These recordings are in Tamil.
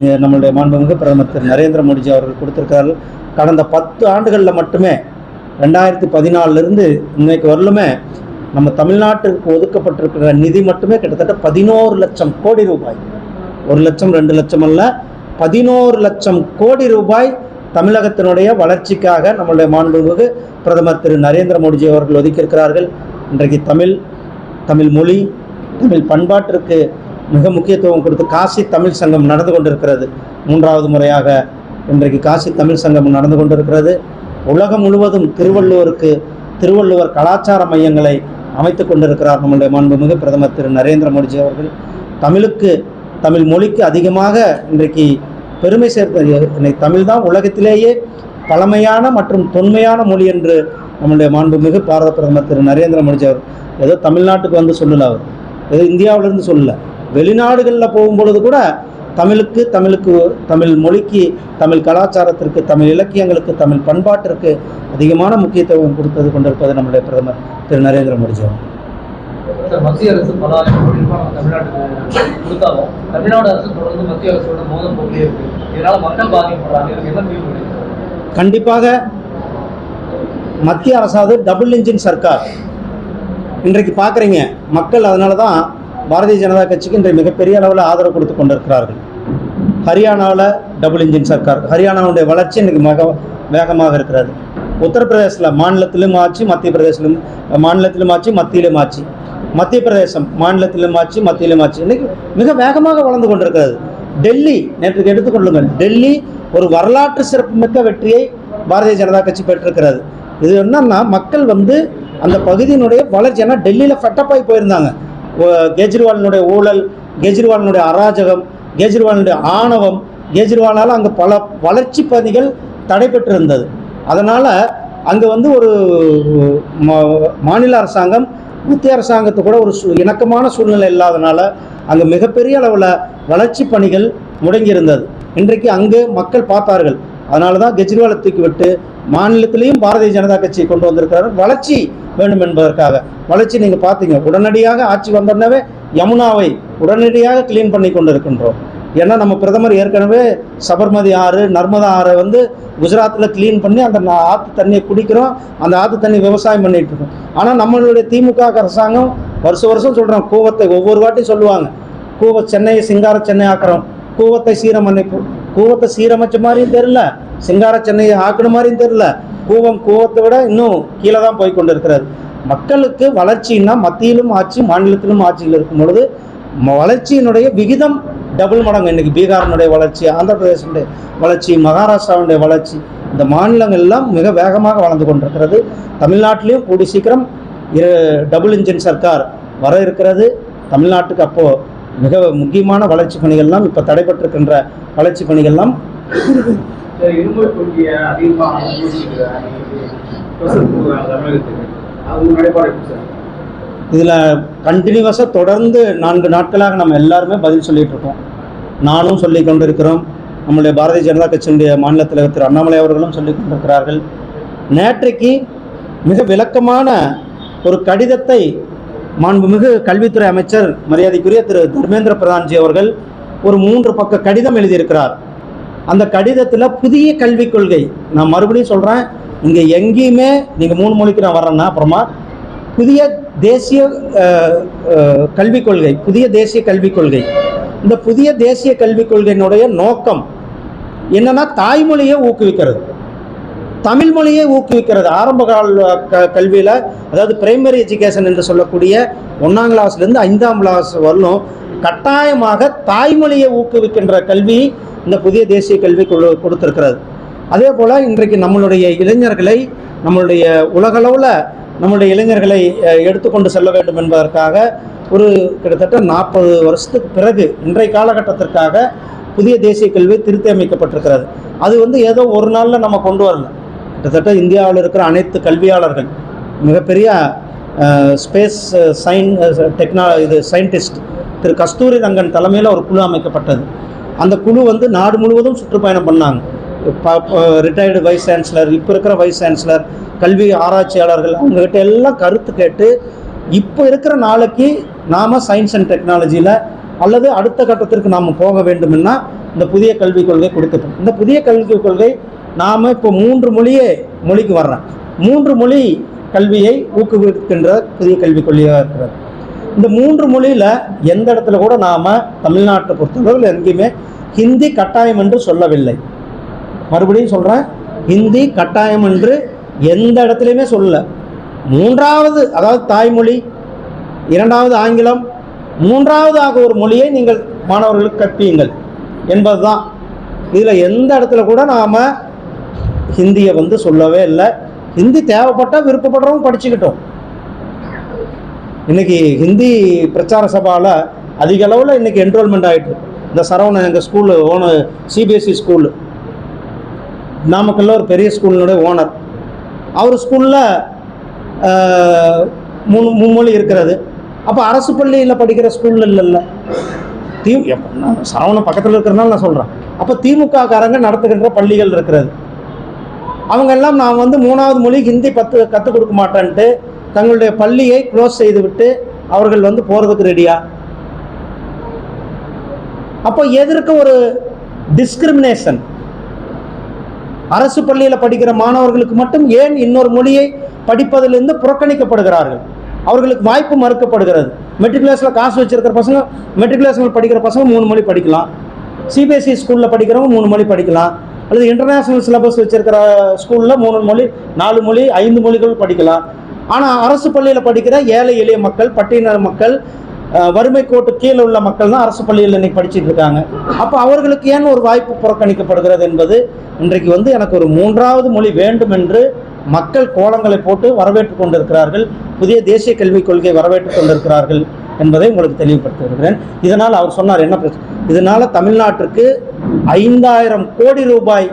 நம்மளுடைய மாண்புமிகு பிரதமர் திரு நரேந்திர மோடிஜி அவர்கள் கொடுத்திருக்கார்கள் கடந்த பத்து ஆண்டுகளில் மட்டுமே ரெண்டாயிரத்தி பதினாலிருந்து இன்னைக்கு வரலுமே நம்ம தமிழ்நாட்டிற்கு ஒதுக்கப்பட்டிருக்கிற நிதி மட்டுமே கிட்டத்தட்ட பதினோரு லட்சம் கோடி ரூபாய். ஒரு லட்சம் ரெண்டு லட்சம் அல்ல பதினோரு லட்சம் கோடி ரூபாய் தமிழகத்தினுடைய வளர்ச்சிக்காக நம்மளுடைய மாண்புமிகு பிரதமர் திரு நரேந்திர மோடிஜி அவர்கள் ஒதுக்கியிருக்கிறார்கள். இன்றைக்கு தமிழ் தமிழ் மொழி தமிழ் பண்பாட்டிற்கு மிக முக்கியத்துவம் கொடுத்து காசி தமிழ் சங்கம் நடந்து கொண்டிருக்கிறது. மூன்றாவது முறையாக இன்றைக்கு காசி தமிழ் சங்கம் நடந்து கொண்டிருக்கிறது. உலகம் முழுவதும் திருவள்ளுவருக்கு திருவள்ளுவர் கலாச்சார மையங்களை அமைத்து கொண்டிருக்கிறார் நம்முடைய மாண்புமிகு பிரதமர் திரு நரேந்திர மோடிஜி அவர்கள். தமிழுக்கு தமிழ் மொழிக்கு அதிகமாக இன்றைக்கு பெருமை சேர்த்த தமிழ் தான் உலகத்திலேயே பழமையான மற்றும் தொன்மையான மொழி என்று நம்முடைய மாண்புமிகு பாரத பிரதமர் திரு நரேந்திர மோடிஜி அவர் ஏதோ தமிழ்நாட்டுக்கு வந்து சொல்லல அவர். ஏதோ இந்தியாவிலிருந்து சொல்லலை. வெளிநாடுகளில் போகும்பொழுது கூட தமிழுக்கு தமிழுக்கு தமிழ் மொழிக்கு தமிழ் கலாச்சாரத்திற்கு தமிழ் இலக்கியங்களுக்கு தமிழ் பண்பாட்டிற்கு அதிகமான முக்கியத்துவம் கொடுத்தது கொண்டிருப்பது நம்முடைய பிரதமர் திரு. நரேந்திர மோடிஜி மத்திய அரசு பல ஆயிரம் கோடி ரூபாய் நம்ம தமிழ்நாட்டுக்கு கொடுத்தாலும் தமிழ்நாடு அரசு தொடர்ந்து மத்திய அரசோட மோதல் போக்கிலே இருக்கு. இதனால மக்கள் பாதிக்கப்படுறாங்க. இதுக்கு என்ன தீர்வு கிடைக்கும் கண்டிப்பாக மத்திய அரசாவது டபுள் இன்ஜின் சர்க்கார். இன்றைக்கு பார்க்குறீங்க மக்கள் அதனால தான் பாரதிய ஜனதா கட்சிக்கு இன்றைய மிகப்பெரிய அளவில் ஆதரவு கொடுத்து கொண்டிருக்கிறார்கள். ஹரியானாவில் டபுள் இன்ஜின் சர்க்கார் ஹரியானாவுடைய வளர்ச்சி இன்றைக்கு மிக வேகமாக இருக்கிறது. உத்தரப்பிரதேசில் மாநிலத்திலும் ஆட்சி மத்திய பிரதேசத்திலும் மாநிலத்திலும் ஆட்சி மத்தியிலும் ஆட்சி. மத்திய பிரதேசம் மாநிலத்திலும் ஆட்சி மத்தியிலும் ஆட்சி. இன்னைக்கு மிக வேகமாக வளர்ந்து கொண்டிருக்கிறது. டெல்லி நேற்றுக்கு எடுத்துக்கொள்ளுங்கள் டெல்லி ஒரு வரலாற்று சிறப்புமிக்க வெற்றியை பாரதிய ஜனதா கட்சி பெற்றிருக்கிறது. இது என்னன்னா மக்கள் வந்து அந்த பகுதியினுடைய வளர்ச்சி ஏன்னா டெல்லியில் ஃபட்டப்பாய் போயிருந்தாங்க. கெஜ்ரிவாலினுடைய ஊழல் கெஜ்ரிவாலினுடைய அராஜகம் கெஜ்ரிவாலினுடைய ஆணவம் கெஜ்ரிவாலால் அங்கே பல வளர்ச்சி பணிகள் தடைபெற்றிருந்தது. அதனால் அங்கே வந்து ஒரு மா- மாநில அரசாங்கம் மத்திய அரசாங்கத்து கூட ஒரு இணக்கமான சூழ்நிலை இல்லாதனால அங்கே மிகப்பெரிய அளவில் வளர்ச்சி பணிகள் முடங்கியிருந்தது. இன்றைக்கு அங்கு மக்கள் பார்த்தார்கள். அதனால தான் கெஜ்ரிவாலை தூக்கி விட்டு மாநிலத்திலையும் பாரதிய ஜனதா கட்சி கொண்டு வந்திருக்கிறார். வளர்ச்சி வேண்டும் என்பதற்காக. வளர்ச்சி நீங்கள் பார்த்தீங்க உடனடியாக ஆட்சி வந்தோடனவே யமுனாவை உடனடியாக க்ளீன் பண்ணி கொண்டு இருக்கின்றோம் ஏன்னா நம்ம பிரதமர் ஏற்கனவே சபர்மதி ஆறு நர்மதா ஆறை வந்து குஜராத்தில் க்ளீன் பண்ணி அந்த ஆற்று தண்ணியை குடிக்கிறோம். அந்த ஆற்று தண்ணி விவசாயம் பண்ணிகிட்டு இருக்கோம். ஆனால் நம்மளுடைய திமுக அரசாங்கம் வருஷம் வருஷம் சொல்கிறோம் கூவத்தை ஒவ்வொரு வாட்டியும் சொல்லுவாங்க. கூவ சென்னையை சிங்கார சென்னை ஆக்குறோம். கூவத்தை சீரமைப்பு கூவத்தை சீரமைச்ச மாதிரியும் தெரில சிங்கார சென்னையை ஆக்கின மாதிரியும் தெரில கூவம் கூவத்தை விட இன்னும் கீழே தான் போய் கொண்டு இருக்கிறது மக்களுக்கு வளர்ச்சின்னா மத்தியிலும் ஆட்சி மாநிலத்திலும் ஆட்சியில் இருக்கும் பொழுது ம- வளர்ச்சியினுடைய விகிதம் டபுள் மடங்கு. இன்னைக்கு பீகாரினுடைய வளர்ச்சி ஆந்திர பிரதேசனுடைய வளர்ச்சி மகாராஷ்டிராவுடைய வளர்ச்சி இந்த மாநிலங்கள் எல்லாம் மிக வேகமாக வளர்ந்து கொண்டிருக்கிறது. தமிழ்நாட்டிலையும் கூடி சீக்கிரம் இரு டபுள் இன்ஜின் சர்க்கார் வர இருக்கிறது. தமிழ்நாட்டுக்கு அப்போது மிக முக்கியமான வளர்ச்சி பணிகள்லாம் இப்போ தடைபட்டிருக்கின்ற வளர்ச்சி பணிகள்லாம் இருமல் கொள்கையை அதிகமாக தமிழகத்துக்கு. இதில் கண்டினியூவஸாக தொடர்ந்து நான்கு நாட்களாக நம்ம எல்லாருமே பதில் சொல்லிட்டு இருக்கோம். நானும் சொல்லி கொண்டிருக்கிறோம். நம்முடைய பாரதிய ஜனதா கட்சியினுடைய மாநில தலைவர் திரு அண்ணாமலை அவர்களும் சொல்லி கொண்டிருக்கிறார்கள். நேற்றைக்கு மிக விளக்கமான ஒரு கடிதத்தை மாண்புமிகு கல்வித்துறை அமைச்சர் மரியாதைக்குரிய திரு தர்மேந்திர பிரதான்ஜி அவர்கள் ஒரு மூன்று பக்க கடிதம் எழுதியிருக்கிறார். அந்த கடிதத்தில் புதிய கல்விக் கொள்கை. நான் மறுபடியும் சொல்கிறேன் இங்கே எங்கேயுமே நீங்கள் மூணு மொழிக்கு நான் வர்றேன்னா அப்புறமா புதிய தேசிய கல்விக் கொள்கை புதிய தேசிய கல்விக் கொள்கை. இந்த புதிய தேசிய கல்விக் கொள்கையினுடைய நோக்கம் என்னன்னா தாய்மொழியை ஊக்குவிக்கிறது. தமிழ் மொழியை ஊக்குவிக்கிறது. ஆரம்ப கால க கல்வியில் அதாவது பிரைமரி எஜுகேஷன் என்று சொல்லக்கூடிய ஒன்றாம் கிளாஸ்லேருந்து ஐந்தாம் கிளாஸ் வரலும் கட்டாயமாக தாய்மொழியை ஊக்குவிக்கின்ற கல்வி இந்த புதிய தேசிய கல்வி கொடு கொடுத்திருக்கிறது. அதே போல் இன்றைக்கு நம்மளுடைய இளைஞர்களை நம்மளுடைய உலகளவில் நம்மளுடைய இளைஞர்களை எடுத்துக்கொண்டு செல்ல வேண்டும் என்பதற்காக ஒரு கிட்டத்தட்ட நாற்பது வருஷத்துக்கு பிறகு இன்றைய காலகட்டத்திற்காக புதிய தேசிய கல்வி திருத்தி அமைக்கப்பட்டிருக்கிறது. அது வந்து ஏதோ ஒரு நாளில் நம்ம கொண்டு வரல. கிட்டத்தட்ட இந்தியாவில் இருக்கிற அனைத்து கல்வியாளர்கள் மிகப்பெரிய ஸ்பேஸ் சயின் டெக்னா இது சயின்டிஸ்ட் திரு கஸ்தூரி ரங்கன் தலைமையில் ஒரு குழு அமைக்கப்பட்டது. அந்த குழு வந்து நாடு முழுவதும் சுற்றுப்பயணம் பண்ணாங்க. ரிட்டையர்டு வைஸ் சான்சலர் இப்போ இருக்கிற வைஸ் சான்சலர் கல்வி ஆராய்ச்சியாளர்கள் அவங்ககிட்ட எல்லாம் கருத்து கேட்டு இப்போ இருக்கிற நாளைக்கு நாம் சயின்ஸ் அண்ட் டெக்னாலஜியில் அல்லது அடுத்த கட்டத்திற்கு நாம் போக வேண்டும்னா இந்த புதிய கல்விக் கொள்கை கொடுத்துட்டோம் இந்த புதிய கல்விக் கொள்கை நாம் இப்போ மூன்று மொழியே மொழிக்கு வர்றேன் மூன்று மொழி கல்வியை ஊக்குவிக்கின்ற புதிய கல்விக் கொள்கையாக இருக்கிறது. இந்த மூன்று மொழியில் எந்த இடத்துல கூட நாம் தமிழ்நாட்டை பொறுத்தளவில் எங்கேயுமே ஹிந்தி கட்டாயம் என்று சொல்லவில்லை. மறுபடியும் சொல்கிறேன் ஹிந்தி கட்டாயம் என்று எந்த இடத்துலையுமே சொல்லலை. மூன்றாவது அதாவது தாய்மொழி இரண்டாவது ஆங்கிலம் மூன்றாவதாக ஒரு மொழியை நீங்கள் மாணவர்களுக்கு கற்பியுங்கள் என்பதுதான். இதில் எந்த இடத்துல கூட நாம் ஹிந்தியை வந்து சொல்லவே இல்லை. ஹிந்தி தேவைப்பட்டால் விருப்பப்படுறவங்க படிச்சுக்கிட்டோம். இன்னைக்கு ஹிந்தி பிரச்சார சபாவில் அதிக அளவில் இன்னைக்கு என்ரோல்மெண்ட் ஆகிட்டு. இந்த சரவணன் எங்கள் ஸ்கூலு ஓனர் சிபிஎஸ்சி ஸ்கூலு நாமக்கல்ல ஒரு பெரிய ஸ்கூலினுடைய ஓனர் அவர் ஸ்கூலில் மூணு மும்மொழி இருக்கிறது. அப்போ அரசு பள்ளியில் படிக்கிற ஸ்கூலில் இல்லைல்ல. தி சரவணன் பக்கத்தில் இருக்கிறனால நான் சொல்கிறேன் அப்போ திமுக காரங்க நடத்துகின்ற பள்ளிகள் இருக்கிறது. அவங்க எல்லாம் நான் வந்து மூணாவது மொழி ஹிந்தி பத்து கற்றுக் கொடுக்க மாட்டேன்ட்டு தங்களுடைய பள்ளியை க்ளோஸ் செய்துவிட்டு அவர்கள் வந்து போகிறதுக்கு ரெடியா அப்போ எதற்கு ஒரு டிஸ்கிரிமினேஷன் அரசு பள்ளியில் படிக்கிற மாணவர்களுக்கு மட்டும் ஏன் இன்னொரு மொழியை படிப்பதிலிருந்து புறக்கணிக்கப்படுகிறார்கள்? அவர்களுக்கு வாய்ப்பு மறுக்கப்படுகிறது. மெட்ரிகுலேஷனில் காசு வச்சுருக்கிற பசங்க மெட்ரிகுலேஷனில் படிக்கிற பசங்க மூணு மொழி படிக்கலாம். சிபிஎஸ்சி ஸ்கூலில் படிக்கிறவங்க மூணு மொழி படிக்கலாம். அல்லது இன்டர்நேஷ்னல் சிலபஸ் வச்சுருக்கிற ஸ்கூலில் மூணு மொழி நாலு மொழி ஐந்து மொழிகள் படிக்கலாம். ஆனால் அரசு பள்ளியில் படிக்கிற ஏழை எளிய மக்கள் பட்டியலின மக்கள் வறுமை கோட்டு கீழே உள்ள மக்கள் தான் அரசு பள்ளியில் இன்னைக்கு படிச்சுட்டு இருக்காங்க. அப்போ அவர்களுக்கு ஏன் ஒரு வாய்ப்பு புறக்கணிக்கப்படுகிறது என்பது இன்றைக்கு வந்து எனக்கு ஒரு மூன்றாவது மொழி வேண்டும் என்று மக்கள் கோலங்களை போட்டு வரவேற்று கொண்டிருக்கிறார்கள். புதிய தேசிய கல்விக் கொள்கை வரவேற்று கொண்டிருக்கிறார்கள். என்பதை உங்களுக்கு தெளிவுபடுத்தி வருகிறேன். இதனால் அவர் சொன்னார் என்ன பிரச்சனை? இதனால் தமிழ்நாட்டிற்கு ஐந்தாயிரம் கோடி ரூபாய்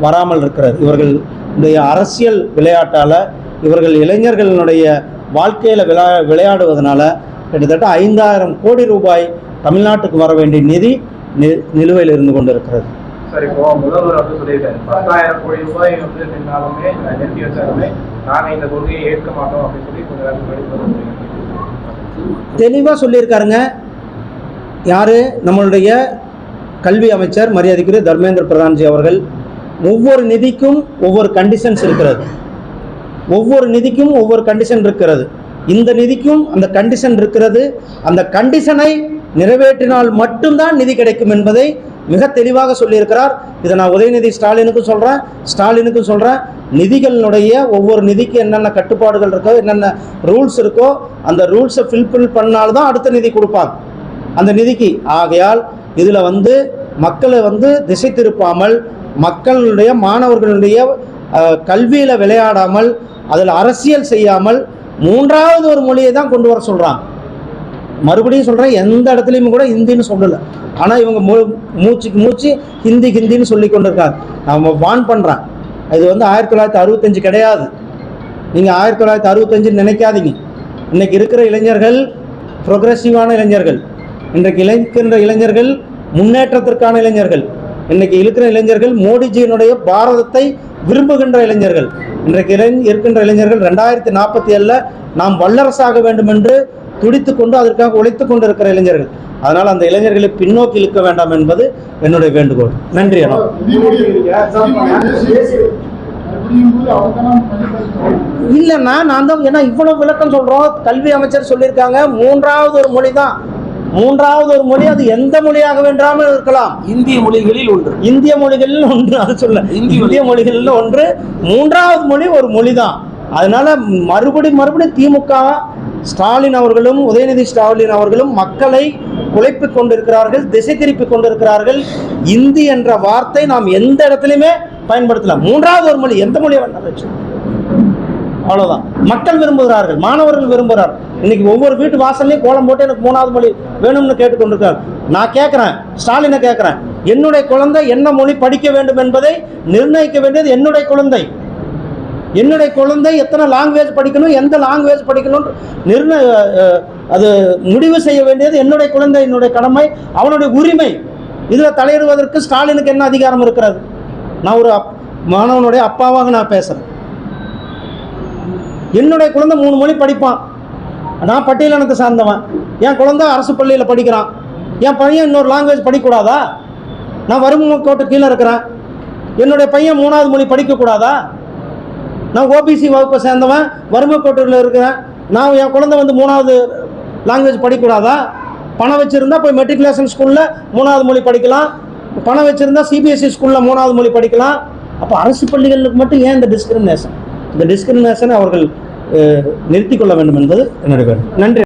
வராமல் இருக்கிறது. இவர்களுடைய அரசியல் விளையாட்டால் இவர்கள் இளைஞர்களினுடைய வாழ்க்கையில் விளா விளையாடுவதனால கிட்டத்தட்ட ஐந்தாயிரம் கோடி ரூபாய் தமிழ்நாட்டுக்கு வர வேண்டிய நிதி நி- நிலுவையில் இருந்து கொண்டிருக்கிறது. சார் இப்போ முதல்வர் வந்து சொல்லியிருக்காரு பத்தாயிரம் கோடி ரூபாய் வந்து நின்னாலுமே நிறுத்தி வச்சாலுமே நாங்கள் இந்த கொள்கையை ஏற்க மாட்டோம் அப்படின்னு சொல்லி கொஞ்சம் நேரம் முன்னாடி தெளிவாக சொல்லியிருக்காருங்க. யார்? நம்மளுடைய கல்வி அமைச்சர் மரியாதைக்குரிய தர்மேந்திர பிரதான்ஜி அவர்கள். ஒவ்வொரு நிதிக்கும் ஒவ்வொரு கண்டிஷன்ஸ் இருக்கிறது. ஒவ்வொரு நிதிக்கும் ஒவ்வொரு கண்டிஷன் இருக்கிறது. இந்த நிதிக்கும் அந்த கண்டிஷன் இருக்கிறது. அந்த கண்டிஷனை நிறைவேற்றினால் மட்டும்தான் நிதி கிடைக்கும் என்பதை மிக தெளிவாக சொல்லியிருக்கிறார். இதை நான் உதயநிதி ஸ்டாலினுக்கும் சொல்கிறேன் ஸ்டாலினுக்கும் சொல்கிறேன் நிதிகளினுடைய ஒவ்வொரு நிதிக்கு என்னென்ன கட்டுப்பாடுகள் இருக்கோ என்னென்ன ரூல்ஸ் இருக்கோ அந்த ரூல்ஸை ஃபில்ஃபில் பண்ணால்தான் அடுத்த நிதி கொடுப்பாங்க. அந்த நிதிக்கு. ஆகையால் இதில் வந்து மக்களை வந்து திசை திருப்பாமல் மக்களுடைய மாணவர்களுடைய கல்வியில் விளையாடாமல் அதில் அரசியல் செய்யாமல் மூன்றாவது ஒரு மொழியை தான் கொண்டு வர சொல்கிறாங்க மறுபடியும் சொல்கிறேன் எந்த இடத்துலையும் கூட ஹிந்தின்னு சொல்லலை. ஆனால் இவங்க மூ மூச்சுக்கு மூச்சு ஹிந்தி ஹிந்தின்னு சொல்லி கொண்டு இருக்காங்க நம்ம வான் பண்ணுறேன் இது வந்து ஆயிரத்தி தொள்ளாயிரத்தி அறுபத்தஞ்சு கிடையாது. நீங்கள் ஆயிரத்தி தொள்ளாயிரத்தி அறுபத்தஞ்சுன்னு நினைக்காதீங்க. இன்னைக்கு இருக்கிற இளைஞர்கள் ப்ரொக்ரெசிவான இளைஞர்கள் இன்றைக்கு இளைக்கின்ற இளைஞர்கள் முன்னேற்றத்திற்கான இளைஞர்கள் இன்றைக்கு இருக்கிற இளைஞர்கள் மோடிஜியினுடைய பாரதத்தை விரும்புகின்ற இளைஞர்கள் இன்றைக்கு இளை இருக்கின்ற இளைஞர்கள் ரெண்டாயிரத்தி நாற்பத்தி ஏழில் நாம் வல்லரசாக வேண்டும் என்று துடித்து கொண்டு அதற்காக உழைத்து கொண்டு இருக்கிற இளைஞர்கள். அதனால் அந்த இளைஞர்களை பின்னோக்கி இழுக்க வேண்டாம் என்பது என்னுடைய வேண்டுகோள். நன்றி அண்ணா. இல்லைண்ணா நான் தான் ஏன்னா இவ்வளவு விளக்கம் சொல்கிறோம் கல்வி அமைச்சர் சொல்லியிருக்காங்க. மூன்றாவது ஒரு மொழி தான். மூன்றாவது ஒரு மொழி அது எந்த மொழியாக வேண்டாமல் இருக்கலாம். இந்திய மொழிகளில் ஒன்று. இந்திய மொழிகளில் ஒன்று அது சொல்ல. இந்திய மொழிகளில் ஒன்று. மூன்றாவது மொழி ஒரு மொழி தான். அதனால மறுபடி மறுபடி திமுக ஸ்டாலின் அவர்களும் உதயநிதி ஸ்டாலின் அவர்களும் மக்களை குழைப்பு கொண்டிருக்கிறார்கள் திசை திருப்பி கொண்டிருக்கிறார்கள். இந்தி என்ற வார்த்தை நாம் எந்த இடத்துலையுமே பயன்படுத்தலாம் மூன்றாவது ஒரு மொழி எந்த மொழியை வேண்டாம் வச்சுக்கலாம். அவ்வளவுதான். மக்கள் விரும்புகிறார்கள் மாணவர்கள் விரும்புகிறார் இன்னைக்கு ஒவ்வொரு வீட்டு வாசல்லையும் கோலம் போட்டு எனக்கு மூணாவது மொழி வேணும்னு கேட்டுக்கொண்டிருக்காங்க. நான் கேட்குறேன் ஸ்டாலினை கேட்குறேன் என்னுடைய குழந்தை என்ன மொழி படிக்க வேண்டும் என்பதை நிர்ணயிக்க வேண்டியது என்னுடைய குழந்தை. என்னுடைய குழந்தை எத்தனை லாங்குவேஜ் படிக்கணும் எந்த லாங்குவேஜ் படிக்கணும் நிர்ணய அது முடிவு செய்ய வேண்டியது என்னுடைய குழந்தை என்னுடைய கடமை அவனுடைய உரிமை. இதில் தலையிடுவதற்கு ஸ்டாலினுக்கு என்ன அதிகாரம் இருக்கிறது? நான் ஒரு அப்- மாணவனுடைய அப்பாவாக நான் பேசுகிறேன் என்னுடைய குழந்தை மூணு மொழி படிப்பான். நான் பட்டியலினத்தை சார்ந்தவன். என் குழந்தை அரசு பள்ளியில் படிக்கிறான். என் பையன் இன்னொரு லாங்குவேஜ் படிக்கக்கூடாதா? நான் வறுமை கோட்டு கீழே இருக்கிறேன். என்னுடைய பையன் மூணாவது மொழி படிக்கக்கூடாதா? நான் ஓபிசி வகுப்பை சேர்ந்தவன் வறுமை கோட்டூரில் இருக்கிறேன். நான் என் குழந்தை வந்து மூணாவது லாங்குவேஜ் படிக்கக்கூடாதா? பணம் வச்சுருந்தா போய் மெட்ரிகுலேஷன் ஸ்கூலில் மூணாவது மொழி படிக்கலாம். பணம் வச்சுருந்தா சிபிஎஸ்சி ஸ்கூலில் மூணாவது மொழி படிக்கலாம். அப்போ அரசு பள்ளிகளுக்கு மட்டும் ஏன் இந்த டிஸ்கிரிமினேஷன் இந்த டிஸ்கிரிமினேஷனை அவர்கள் நிறுத்திக் கொள்ள வேண்டும் என்பது என்னுடைய நன்றி.